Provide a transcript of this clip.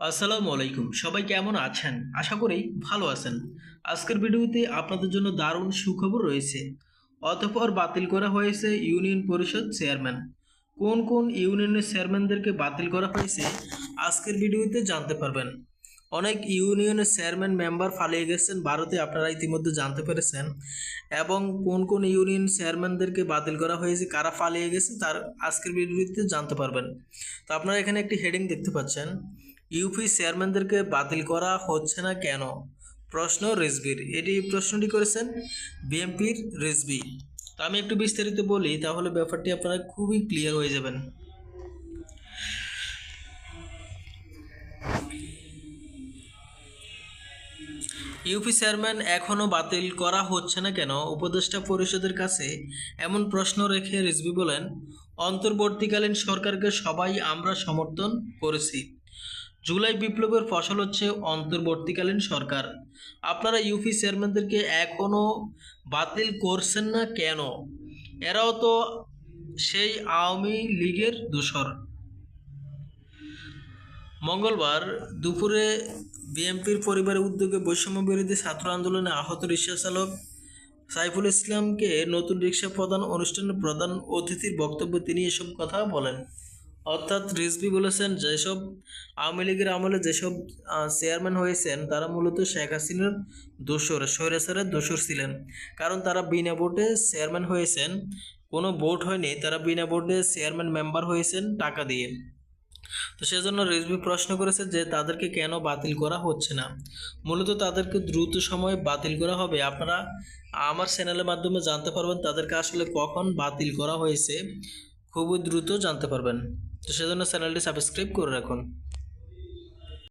আসসালামু আলাইকুম। সবাই কেমন আছেন? আশা করি ভালো আছেন। আজকের ভিডিওতে আপনাদের জন্য দারুণ সুখবর রয়েছে। অতঃপর বাতিল করা হয়েছে ইউনিয়ন পরিষদ চেয়ারম্যান। কোন কোন ইউনিয়নের চেয়ারম্যানদেরকে বাতিল করা হয়েছে, আজকের ভিডিওতে জানতে পারবেন। অনেক ইউনিয়নের চেয়ারম্যান মেম্বার ফালিয়ে গেছেন ভারতে, আপনারা ইতিমধ্যে জানতে পেরেছেন। এবং কোন কোন ইউনিয়ন চেয়ারম্যানদেরকে বাতিল করা হয়েছে, কারা ফালিয়ে গেছে, তার আজকের ভিডিওতে জানতে পারবেন। তো আপনারা এখানে একটি হেডিং দেখতে পাচ্ছেন। ইউপি চেয়ারম্যানদেরকে বাতিল করা হচ্ছে না কেন? প্রশ্ন রিজবির এটি প্রশ্নটি করেছেন বিএমপির রিজবি তো আমি একটু বিস্তারিত বলি, তাহলে ব্যাপারটি আপনারা খুবই ক্লিয়ার হয়ে যাবেন। ইউপি চেয়ারম্যান এখনও বাতিল করা হচ্ছে না কেন? উপদেষ্টা পরিষদের কাছে এমন প্রশ্ন রেখে রিজবি বলেন, অন্তর্বর্তীকালীন সরকারকে সবাই আমরা সমর্থন করেছি। জুলাই বিপ্লবের ফসল হচ্ছে অন্তর্বর্তীকালীন সরকার। আপনারা ইউপি চেয়ারম্যানদেরকে এখনও বাতিল করছেন না কেন? এরাও তো সেই আওয়ামী লীগের দূষর। মঙ্গলবার দুপুরে বিএনপির পরিবারের উদ্যোগে বৈষম্য বিরোধী ছাত্র আন্দোলনে আহত রিক্সা চালক সাইফুল ইসলামকে নতুন রিক্সা প্রদান অনুষ্ঠানে প্রধান অতিথির বক্তব্যে তিনি এসব কথা বলেন। অর্থাৎ রিজভি বলেছেন, যেসব আওয়ামী লীগের আমলে যেসব চেয়ারম্যান হয়েছেন, তারা মূলত শেখ হাসিনার দোসর স্বৈরাচারের দোসর ছিলেন। কারণ তারা বিনা ভোটে চেয়ারম্যান হয়েছেন, কোনো ভোট হয়নি, তারা বিনা ভোটে চেয়ারম্যান মেম্বার হয়েছেন টাকা দিয়ে। তো সেজন্য রিজভি প্রশ্ন করেছে যে, তাদেরকে কেন বাতিল করা হচ্ছে না? মূলত তাদেরকে দ্রুত সময়ে বাতিল করা হবে। আপনারা আমার চ্যানেলের মাধ্যমে জানতে পারবেন তাদেরকে আসলে কখন বাতিল করা হয়েছে। খুবই দ্রুত জানতে পারবেন। তো সেজন্য চ্যানেলটি সাবস্ক্রাইব করে রাখুন।